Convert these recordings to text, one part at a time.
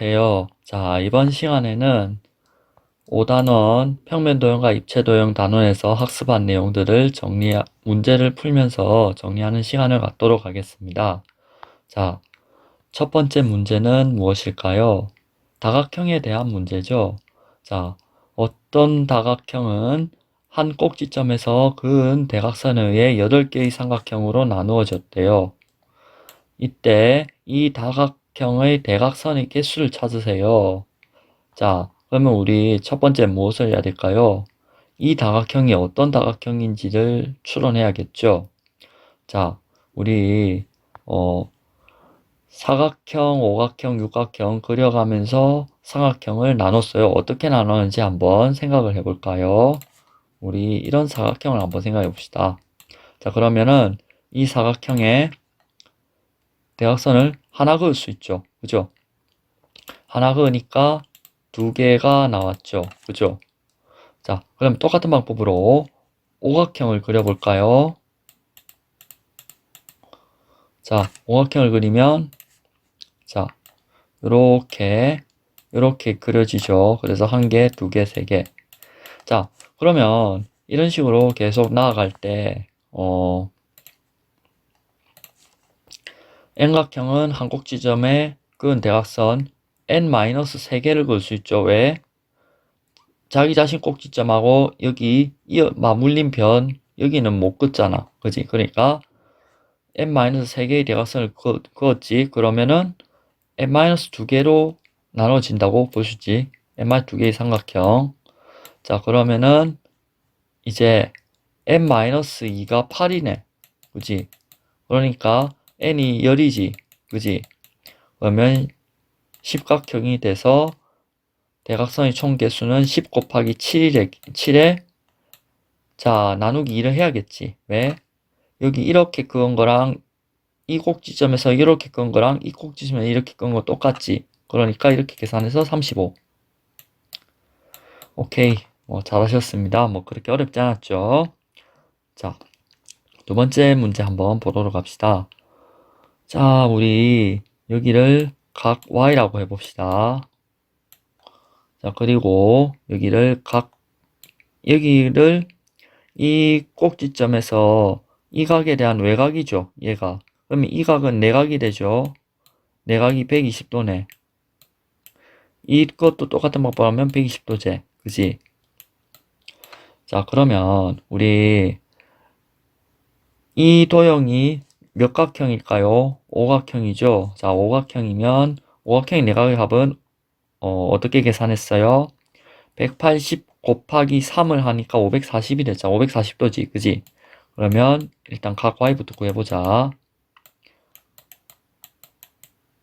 네, 안녕하세요. 자, 이번 시간에는 5단원 평면도형과 입체도형 단원에서 학습한 내용들을 정리, 문제를 풀면서 정리하는 시간을 갖도록 하겠습니다. 자, 첫 번째 문제는 무엇일까요? 다각형에 대한 문제죠. 자, 어떤 다각형은 한 꼭지점에서 그은 대각선에 의해 8개의 삼각형으로 나누어졌대요. 이때 이 다각 형의 대각선 의 개수를 찾으세요. 자, 그러면 우리 첫 번째 무엇을 해야 될까요? 이 다각형이 어떤 다각형인지를 추론해야겠죠. 자, 우리 어, 사각형, 오각형, 육각형 그려가면서 삼각형을 나눴어요. 어떻게 나눴는지 한번 생각을 해볼까요? 우리 이런 사각형을 한번 생각해 봅시다. 자, 그러면은 이 사각형에 대각선을 하나 그을 수 있죠. 그죠? 하나 그으니까 두 개가 나왔죠. 그죠? 자, 그럼 똑같은 방법으로 오각형을 그려볼까요? 자, 오각형을 그리면 자, 요렇게 요렇게 그려지죠. 그래서 한 개, 두 개, 세 개. 자, 그러면 이런 식으로 계속 나아갈 때 어, N각형은 한 꼭지점에 그은 대각선 N-3개를 그을 수 있죠. 왜? 자기 자신 꼭지점하고 여기 이어 맞물린 변 여기는 못 긋잖아. 그지? 그러니까 N-3개의 대각선을 그, 그었지. 그러면은 N-2개로 나눠진다고 볼 수 있지. N-2개의 삼각형. 자, 그러면은 이제 N-2가 8이네. 그지? 그러니까 n이 열이지. 그지? 그러면 십각형이 돼서 대각선의 총 개수는 10 곱하기 7에, 7에 자, 나누기 2를 해야겠지. 왜? 여기 이렇게 그은 거랑 이 꼭지점에서 이렇게 그은 거랑 이 꼭지점에 이렇게 그은 거 똑같지. 그러니까 이렇게 계산해서 35. 오케이. 뭐 잘하셨습니다. 뭐 그렇게 어렵지 않았죠. 자, 두 번째 문제 한번 보도록 합시다. 자, 우리 여기를 각 y라고 해봅시다. 자, 그리고 여기를 각, 여기를 이 꼭지점에서 이 각에 대한 외곽이죠. 얘가. 그러면 이 각은 내각이 되죠. 내각이 120도네. 이것도 똑같은 방법 하면 120도제. 그지? 자, 그러면 우리 이 도형이 몇 각형일까요? 오각형이죠. 자, 오각형이면 오각형의 내각의 합은 어, 어떻게 계산했어요? 180 곱하기 3을 하니까 540이 됐죠. 540도지, 그지? 그러면 일단 각 y부터 구해보자.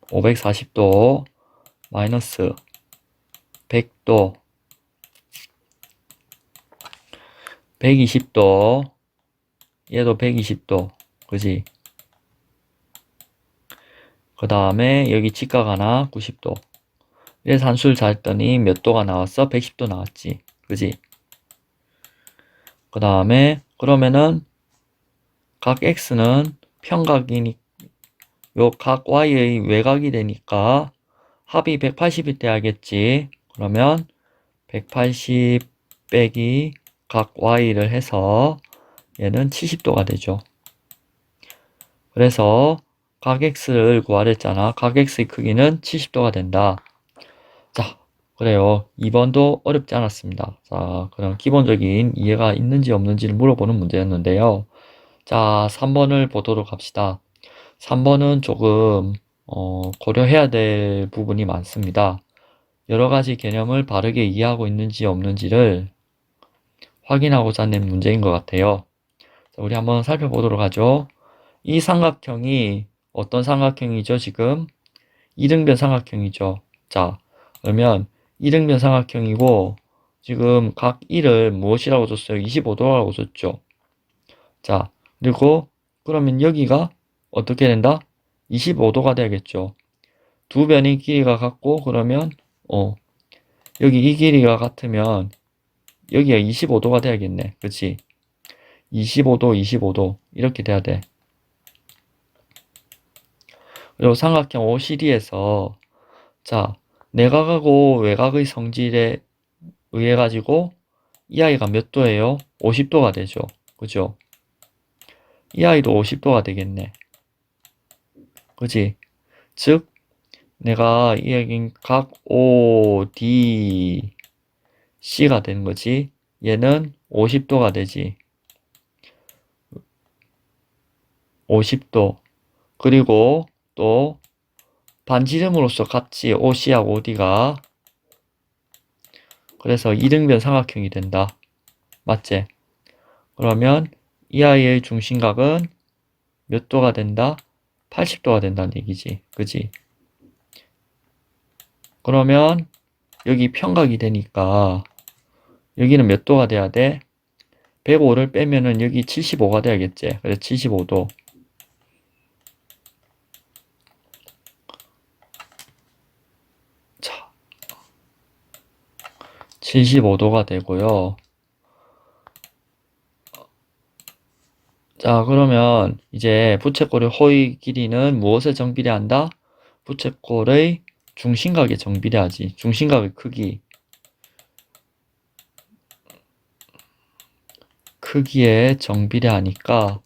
540도 마이너스 100도 120도 얘도 120도 그지? 그 다음에 여기 직각 하나 90도 이래서 한수를 잘했더니 몇 도가 나왔어? 110도 나왔지 그지? 그 다음에 그러면은 각 x는 평각이니 요 각 y의 외곽이 되니까 합이 180이 돼야겠지 그러면 180 빼기 각 y를 해서 얘는 70도가 되죠 그래서 각 x를 구하랬잖아. 각 x의 크기는 70도가 된다. 자, 그래요. 2번도 어렵지 않았습니다. 자, 그럼 기본적인 이해가 있는지 없는지를 물어보는 문제였는데요. 자, 3번을 보도록 합시다. 3번은 조금 어, 고려해야 될 부분이 많습니다. 여러 가지 개념을 바르게 이해하고 있는지 없는지를 확인하고자 낸 문제인 것 같아요. 자, 우리 한번 살펴보도록 하죠. 이 삼각형이 어떤 삼각형이죠, 지금? 이등변 삼각형이죠. 자, 그러면 이등변 삼각형이고, 지금 각 1을 무엇이라고 줬어요? 25도라고 줬죠. 자, 그리고 그러면 여기가 어떻게 된다? 25도가 되겠죠. 두 변의 길이가 같고, 그러면, 어, 여기 이 길이가 같으면, 여기가 25도가 돼야겠네. 그치? 25도, 25도. 이렇게 돼야 돼. 그리고 삼각형 OCD에서 자, 내각하고 외곽의 성질에 의해 가지고 이 아이가 몇 도예요? 50도가 되죠. 그죠? 이 아이도 50도가 되겠네. 그지? 즉, 내가 이 얘긴 각 O, D, C가 되는 거지. 얘는 50도가 되지. 50도. 그리고 또 반지름으로서 같이 OC하고 OD가 그래서 이등변 삼각형이 된다. 맞지? 그러면 이 아이의 중심각은 몇 도가 된다? 80도가 된다는 얘기지. 그지? 그러면 여기 평각이 되니까 여기는 몇 도가 돼야 돼? 105를 빼면은 여기 75가 돼야겠지. 그래서 75도. 75도가 되고요. 자, 그러면 이제 부채꼴의 호의 길이는 무엇에 정비례한다? 부채꼴의 중심각에 정비례하지. 중심각의 크기. 크기에 정비례하니까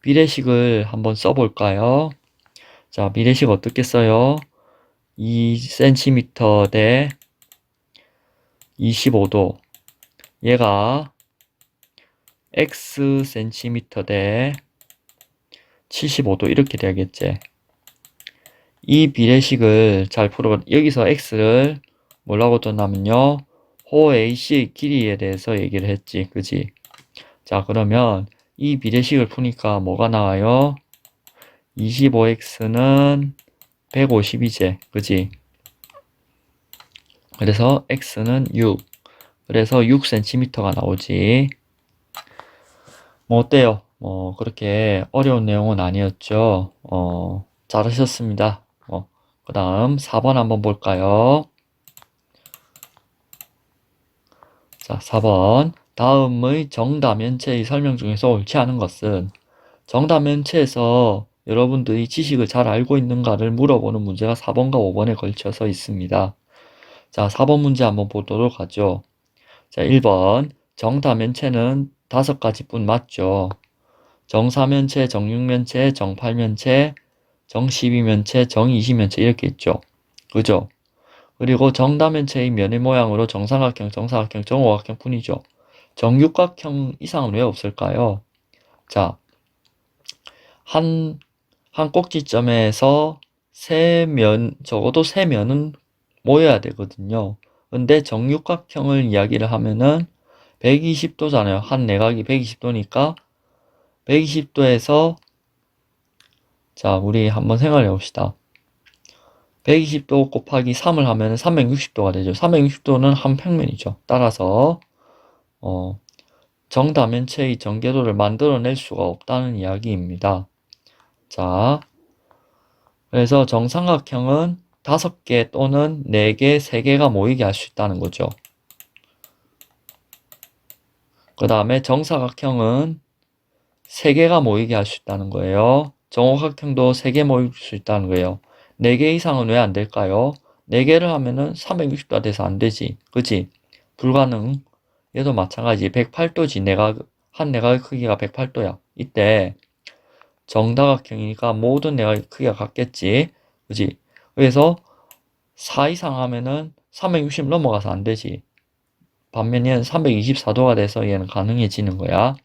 비례식을 한번 써볼까요? 자, 비례식 어떻게 써요? 2cm 대 25도. 얘가 x cm 대 75도 이렇게 돼야겠지. 이 비례식을 잘 풀어 여기서 x를 뭐라고 뒀냐면요. 호 AC의 길이에 대해서 얘기를 했지. 그지? 자, 그러면 이 비례식을 푸니까 뭐가 나와요? 25x는 150이지. 그지? 그래서 x는 6. 그래서 6cm가 나오지. 뭐 어때요? 뭐 그렇게 어려운 내용은 아니었죠. 어, 잘하셨습니다. 어, 그 다음 4번 한번 볼까요? 자, 4번. 다음의 정다면체의 설명 중에서 옳지 않은 것은 정다면체에서 여러분들이 지식을 잘 알고 있는가를 물어보는 문제가 4번과 5번에 걸쳐서 있습니다. 자, 4번 문제 한번 보도록 하죠. 자, 1번. 정다면체는 다섯 가지 뿐 맞죠. 정사면체, 정육면체, 정팔면체, 정십이면체, 정이십면체 이렇게 있죠. 그죠? 그리고 정다면체의 면의 모양으로 정삼각형, 정사각형, 정오각형 뿐이죠. 정육각형 이상은 왜 없을까요? 자, 한, 한 꼭지점에서 세 면, 적어도 세 면은 모여야 되거든요. 근데 정육각형을 이야기를 하면은 120도잖아요. 한 내각이 120도니까 120도에서 자, 우리 한번 생각해 봅시다. 120도 곱하기 3을 하면 360도가 되죠. 360도는 한 평면이죠. 따라서 어, 정다면체의 전개도를 만들어낼 수가 없다는 이야기입니다. 자, 그래서 정삼각형은 5개 또는 4개, 3개가 모이게 할 수 있다는 거죠. 그 다음에 정사각형은 3개가 모이게 할 수 있다는 거예요. 정오각형도 3개 모일 수 있다는 거예요. 4개 이상은 왜 안 될까요? 4개를 하면은 360도가 돼서 안 되지. 그치? 불가능. 얘도 마찬가지. 108도지. 내가, 한 내각의 크기가 108도야. 이때 정다각형이니까 모든 내각의 크기가 같겠지. 그치? 그래서 4 이상 하면은 360 넘어가서 안 되지. 반면 얘는 324도가 돼서 얘는 가능해지는 거야.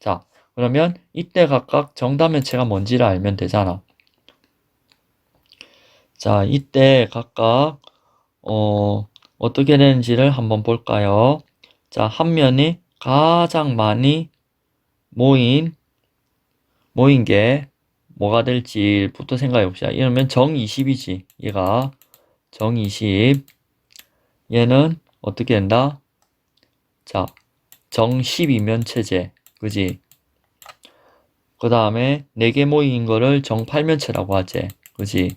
자, 그러면 이때 각각 정다면체가 뭔지를 알면 되잖아. 자, 이때 각각 어, 어떻게 되는지를 한번 볼까요? 자, 한 면이 가장 많이 모인 모인 게 뭐가 될지부터 생각해 봅시다. 이러면 정20이지. 얘가 정20. 얘는 어떻게 된다? 자, 정12면 체제. 그지? 그 다음에 4개 모인 거를 정팔면체라고 하지. 그지?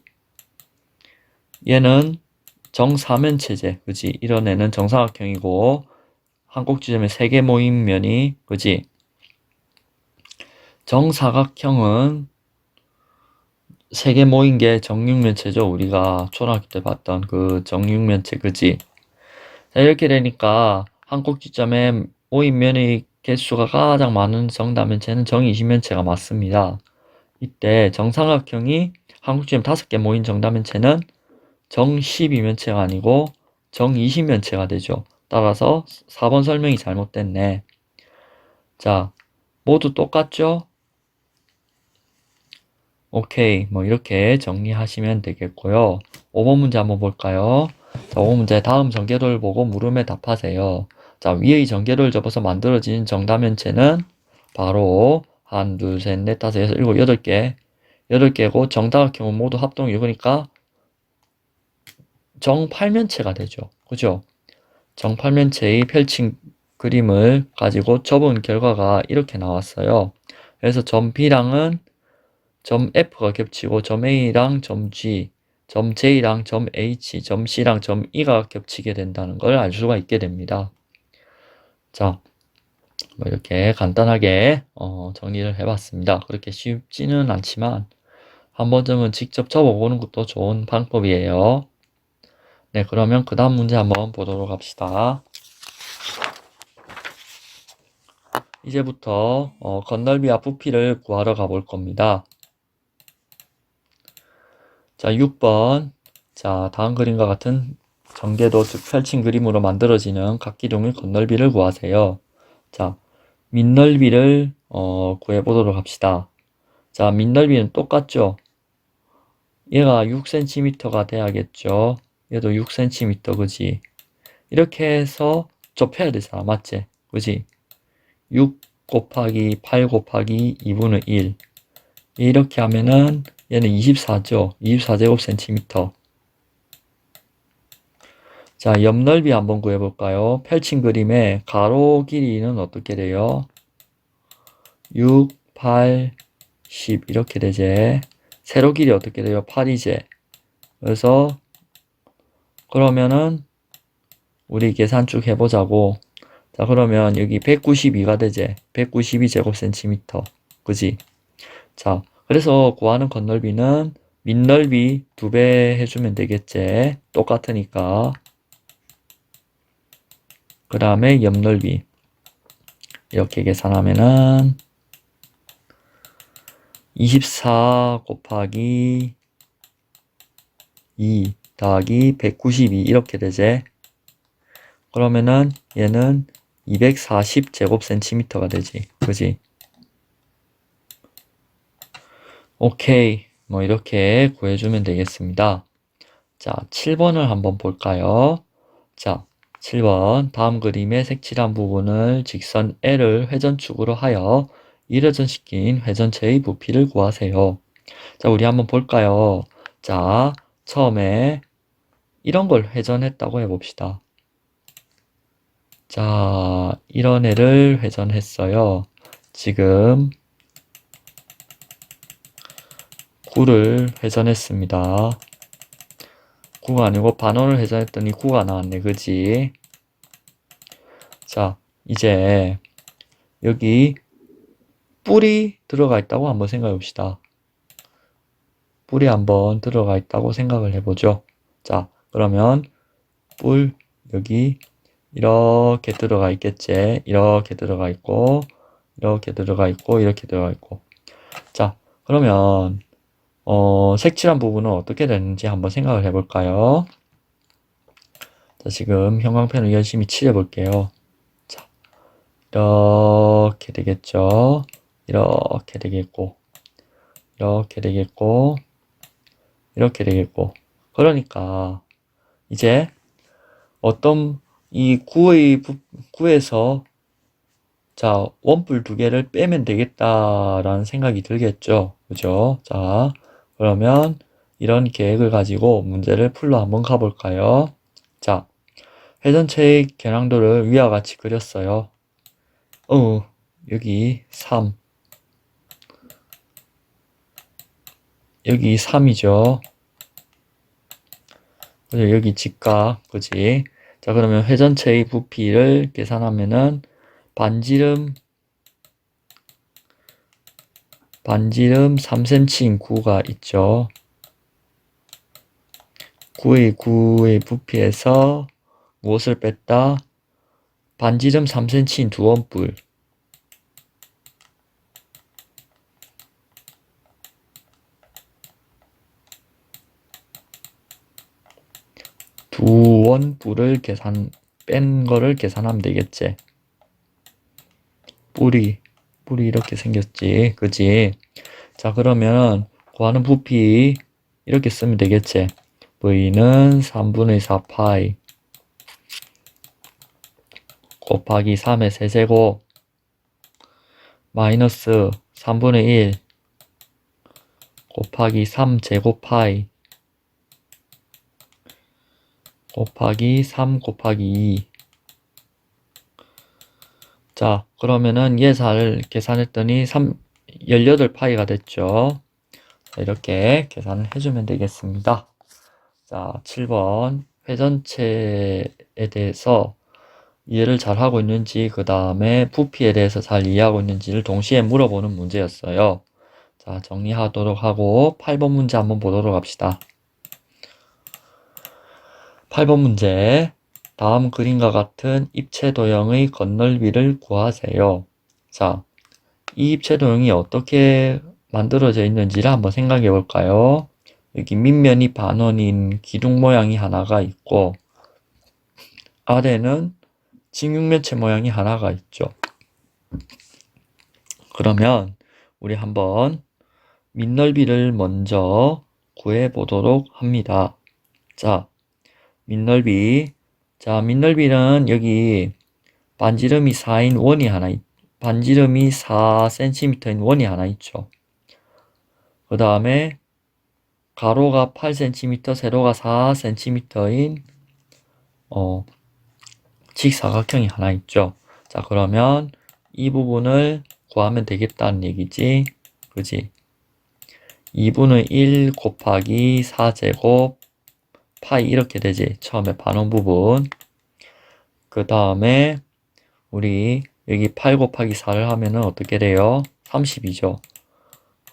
얘는 정사면 체제. 그지? 이런 애는 정사각형이고 한 꼭지점에 3개 모인 면이 그지? 정사각형은 세 개 모인 게 정육면체죠. 우리가 초등학교 때 봤던 그 정육면체, 그지? 자, 이렇게 되니까 한 꼭지점에 모인 면의 개수가 가장 많은 정다면체는 정이십면체가 맞습니다. 이때 정삼각형이 한 꼭지점 다섯 개 모인 정다면체는 정12면체가 아니고 정20면체가 되죠. 따라서 4번 설명이 잘못됐네. 자, 모두 똑같죠? 오케이. 뭐 이렇게 정리하시면 되겠고요. 5번 문제 한번 볼까요? 자, 5번 문제 다음 전개도를 보고 물음에 답하세요. 자, 위의 전개도를 접어서 만들어진 정다면체는 바로 한, 둘, 셋, 넷, 다섯, 여섯, 일곱, 여덟 개. 여덟 개고 정다각형은 모두 합동 6이니까 정팔면체가 되죠. 그죠? 정팔면체의 펼친 그림을 가지고 접은 결과가 이렇게 나왔어요. 그래서 점 B랑은 점 F가 겹치고 점 A랑 점 G, 점 J랑 점 H, 점 C랑 점 E가 겹치게 된다는 걸 알 수가 있게 됩니다. 자, 뭐 이렇게 간단하게 어, 정리를 해봤습니다. 그렇게 쉽지는 않지만 한 번쯤은 직접 접어보는 것도 좋은 방법이에요. 네, 그러면 그 다음 문제 한번 보도록 합시다. 이제부터 어, 건널비와 부피를 구하러 가볼 겁니다. 자, 6번. 자, 다음 그림과 같은 전개도 즉 펼친 그림으로 만들어지는 각 기둥의 건널비를 구하세요. 자, 밑넓이를 어, 구해보도록 합시다. 자, 밑넓이는 똑같죠? 얘가 6cm가 돼야겠죠? 얘도 6cm, 그지? 이렇게 해서 좁혀야 되잖아, 맞지? 그지? 6 곱하기 8 곱하기 2분의 1. 이렇게 하면은 얘는 24죠. 24제곱cm. 자, 옆넓이 한번 구해볼까요? 펼친 그림의 가로 길이는 어떻게 돼요? 6, 8, 10 이렇게 되지. 세로 길이 어떻게 돼요? 8이제. 그래서 그러면은 우리 계산 쭉 해보자고. 자, 그러면 여기 192가 되지. 192 제곱cm. 그지? 자, 그래서 구하는 건널비는 밑넓이 두 배 해주면 되겠지. 똑같으니까. 그 다음에 옆넓이. 이렇게 계산하면은 24 곱하기 2 더하기 192 이렇게 되지. 그러면은 얘는 240 제곱cm가 되지. 그지? 오케이. 뭐 이렇게 구해주면 되겠습니다. 자, 7번을 한번 볼까요? 자, 7번 다음 그림의 색칠한 부분을 직선 L을 회전축으로 하여 1회전시킨 회전체의 부피를 구하세요. 자, 우리 한번 볼까요? 자, 처음에 이런 걸 회전했다고 해봅시다. 자, 이런 애를 회전했어요. 지금 9를 회전했습니다. 9가 아니고 반원을 회전했더니 9가 나왔네. 그지? 자, 이제 여기 뿔이 들어가 있다고 한번 생각해 봅시다. 뿔이 한번 들어가 있다고 생각을 해보죠. 자, 그러면 뿔 여기 이렇게 들어가 있겠지. 이렇게 들어가 있고, 이렇게 들어가 있고, 이렇게 들어가 있고. 자, 그러면 어, 색칠한 부분은 어떻게 되는지 한번 생각을 해볼까요? 자, 지금 형광펜을 열심히 칠해볼게요. 자, 이렇게 되겠죠. 이렇게 되겠고, 이렇게 되겠고, 이렇게 되겠고. 그러니까, 이제 어떤 이 구의, 구에서 자, 원뿔 두 개를 빼면 되겠다라는 생각이 들겠죠. 그죠? 자, 그러면 이런 계획을 가지고 문제를 풀러 한번 가볼까요? 자, 회전체의 겨냥도를 위와 같이 그렸어요. 어, 여기 3. 여기 3이죠. 여기 직각, 그지? 자, 그러면 회전체의 부피를 계산하면은 반지름 반지름 3cm인 구가 있죠. 9의 9의 부피에서 무엇을 뺐다? 반지름 3cm인 두 원뿔. 두 원뿔을 계산, 뺀 거를 계산하면 되겠지. 뿔이, 뿔이 이렇게 생겼지. 그지? 자, 그러면 구하는 부피 이렇게 쓰면 되겠지. v는 3분의 4파이 곱하기 3의 세제곱 마이너스 3분의 1 곱하기 3제곱 파이 곱하기 3 곱하기 2 자, 그러면은 예사를 계산했더니 3, 18파이가 됐죠. 자, 이렇게 계산을 해주면 되겠습니다. 자, 7번 회전체에 대해서 이해를 잘 하고 있는지 그 다음에 부피에 대해서 잘 이해하고 있는지를 동시에 물어보는 문제였어요. 자, 정리하도록 하고 8번 문제 한번 보도록 합시다. 8번 문제 다음 그림과 같은 입체 도형의 건널비를 구하세요. 자, 이 입체 도형이 어떻게 만들어져 있는지를 한번 생각해 볼까요? 여기 밑면이 반원인 기둥 모양이 하나가 있고 아래는 직육면체 모양이 하나가 있죠. 그러면 우리 한번 밑넓이를 먼저 구해 보도록 합니다. 자, 밑넓이. 자, 밑넓이는 여기 반지름이 4인 원이 하나 있, 반지름이 4cm인 원이 하나 있죠. 그 다음에 가로가 8cm, 세로가 4cm인 어, 직사각형이 하나 있죠. 자, 그러면 이 부분을 구하면 되겠다는 얘기지. 그지? 2분의 1 곱하기 4제곱 파이 이렇게 되지. 처음에 반원 부분. 그 다음에 우리 여기 8 곱하기 4를 하면은 어떻게 돼요? 30이죠.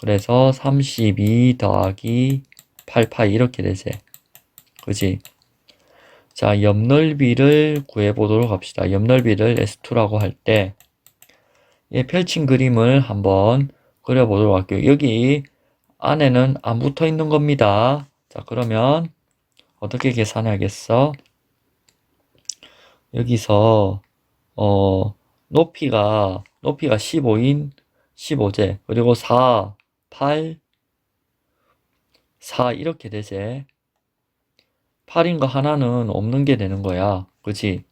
그래서 32 더하기 8파이 이렇게 되지. 그지? 자, 옆넓이를 구해보도록 합시다. 옆넓이를 S2라고 할 때, 예, 펼친 그림을 한번 그려보도록 할게요. 여기 안에는 안 붙어 있는 겁니다. 자, 그러면 어떻게 계산해야겠어? 여기서, 어, 높이가, 높이가 15인 15제, 그리고 4, 8, 4 이렇게 되지. 8인 거 하나는 없는 게 되는 거야. 그지?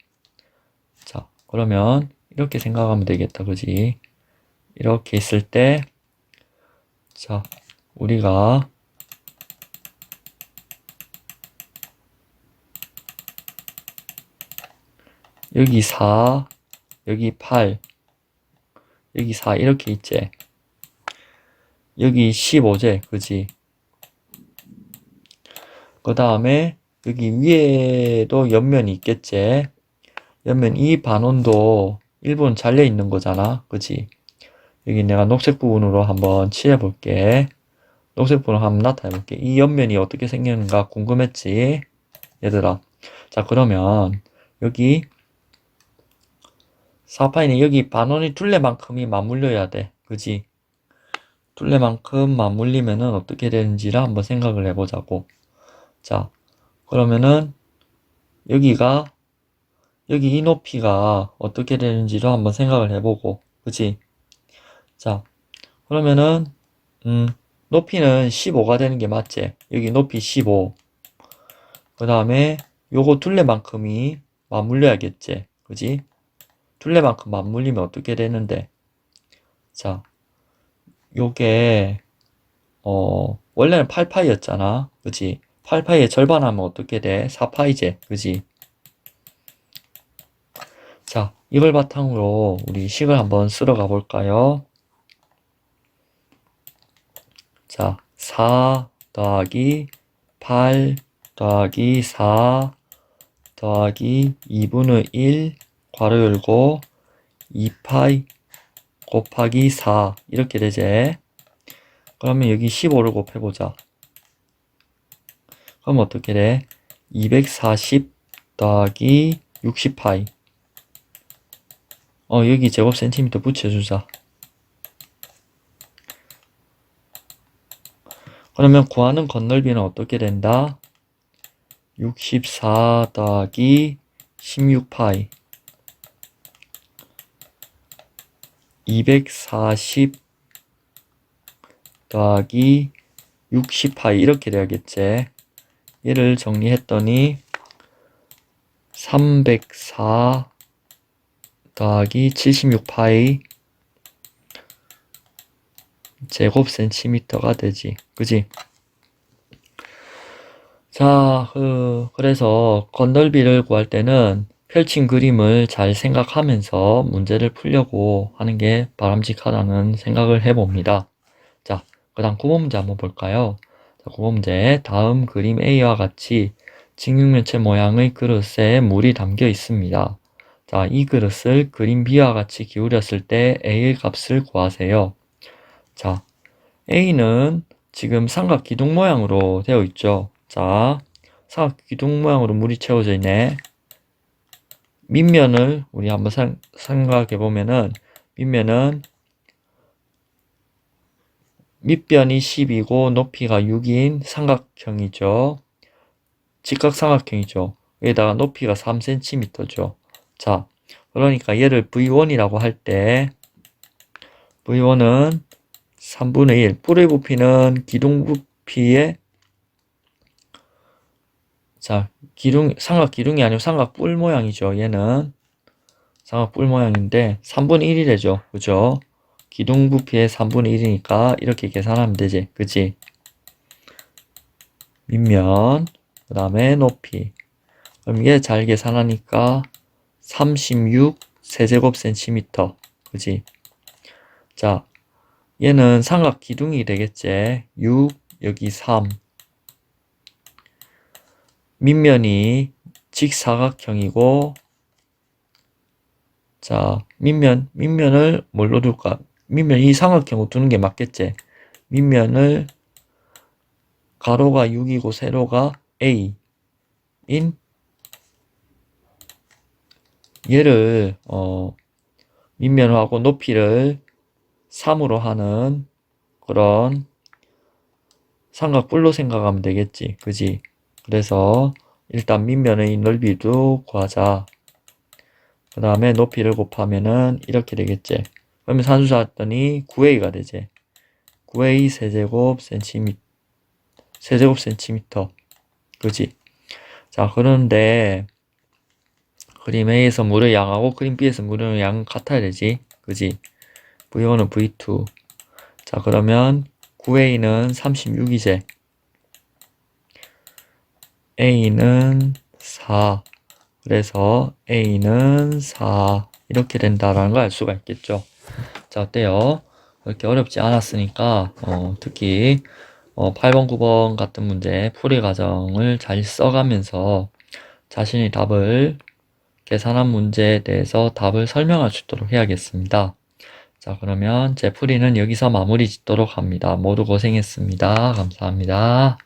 자, 그러면 이렇게 생각하면 되겠다. 그지? 이렇게 있을 때, 자, 우리가 여기 4, 여기 8, 여기 4 이렇게 있지. 여기 15제, 그지? 그 다음에 여기 위에도 옆면이 있겠지. 옆면 이 반원도 일부는 잘려 있는 거잖아. 그지? 여기 내가 녹색 부분으로 한번 칠해 볼게. 녹색 부분으로 한번 나타내 볼게. 이 옆면이 어떻게 생겼는가 궁금했지? 얘들아. 자, 그러면 여기 사파이는 여기 반원이 둘레만큼이 맞물려야 돼. 그지? 둘레만큼 맞물리면은 어떻게 되는지를 한번 생각을 해보자고. 자, 그러면은 여기가 여기 이 높이가 어떻게 되는지도 한번 생각을 해보고, 그치? 자, 그러면은 음, 높이는 15가 되는 게 맞지? 여기 높이 15. 그 다음에 요거 둘레만큼이 맞물려야겠지? 그지? 둘레만큼 맞물리면 어떻게 되는데? 자, 요게 어 원래는 8파이였잖아. 그지? 8파이의 절반 하면 어떻게 돼? 4파이제. 그지? 자, 이걸 바탕으로 우리 식을 한번 쓸어 가 볼까요? 자, 4 더하기 8 더하기 4 더하기 2분의 1 괄호 열고 2파이 곱하기 4 이렇게 되지. 그러면 여기 15를 곱해보자. 그럼 어떻게 돼? 240 더하기 60파이. 어, 여기 제곱 센티미터 붙여주자. 그러면 구하는 건널비는 어떻게 된다? 64 더하기 16파이. 240 더하기 60파이 이렇게 돼야겠지. 얘를 정리했더니 304 더하기 76파이 제곱 센티미터가 되지. 그지? 자, 그, 그래서 건널비를 구할 때는 펼친 그림을 잘 생각하면서 문제를 풀려고 하는 게 바람직하다는 생각을 해봅니다. 자, 그 다음 9번 문제 한번 볼까요? 자, 9번 문제. 다음 그림 A와 같이 직육면체 모양의 그릇에 물이 담겨 있습니다. 자, 이 그릇을 그림 B와 같이 기울였을 때 A의 값을 구하세요. 자, A는 지금 삼각 기둥 모양으로 되어 있죠. 자, 삼각 기둥 모양으로 물이 채워져 있네. 밑면을 우리 한번 생, 생각해 보면은 밑면은 밑변이 10이고 높이가 6인 삼각형이죠. 직각삼각형이죠. 여기다가 높이가 3cm죠. 자, 그러니까 얘를 V1이라고 할 때 V1은 3분의 1. 뿔의 부피는 기둥 부피의 자, 기둥, 삼각 기둥이 아니고 삼각 뿔 모양이죠. 얘는 삼각 뿔 모양인데 3분의 1이 되죠. 그죠? 기둥 부피의 3분의 1이니까 이렇게 계산하면 되지. 그지? 밑면, 그 다음에 높이. 그럼 이게 잘 계산하니까 36 세제곱 센티미터. 그지? 자, 얘는 삼각 기둥이 되겠지. 6, 여기 3. 밑면이 직사각형이고, 자, 밑면, 밑면을 뭘로 둘까? 밑면 이 삼각형으로 두는 게 맞겠지? 밑면을 가로가 6이고 세로가 A. 인 얘를, 어, 밑면하고 높이를 3으로 하는 그런 삼각뿔로 생각하면 되겠지. 그지? 그래서 일단 밑면의 넓이도 구하자. 그 다음에 높이를 곱하면은 이렇게 되겠지. 그러면 산수 잡았더니 9A가 되지. 9A 세제곱 센티미터. 세제곱 센티미터. 그지? 자, 그런데 그림 A에서 물의 양하고 그림 B에서 물의 양 같아야 되지. 그지? V1은 V2. 자, 그러면 9A는 36이제. A는 4. 그래서 A는 4. 이렇게 된다라는 걸 알 수가 있겠죠. 자, 어때요? 그렇게 어렵지 않았으니까, 어, 특히, 어, 8번, 9번 같은 문제 풀이 과정을 잘 써가면서 자신의 답을 계산한 문제에 대해서 답을 설명할 수 있도록 해야겠습니다. 자, 그러면 제 풀이는 여기서 마무리 짓도록 합니다. 모두 고생했습니다. 감사합니다.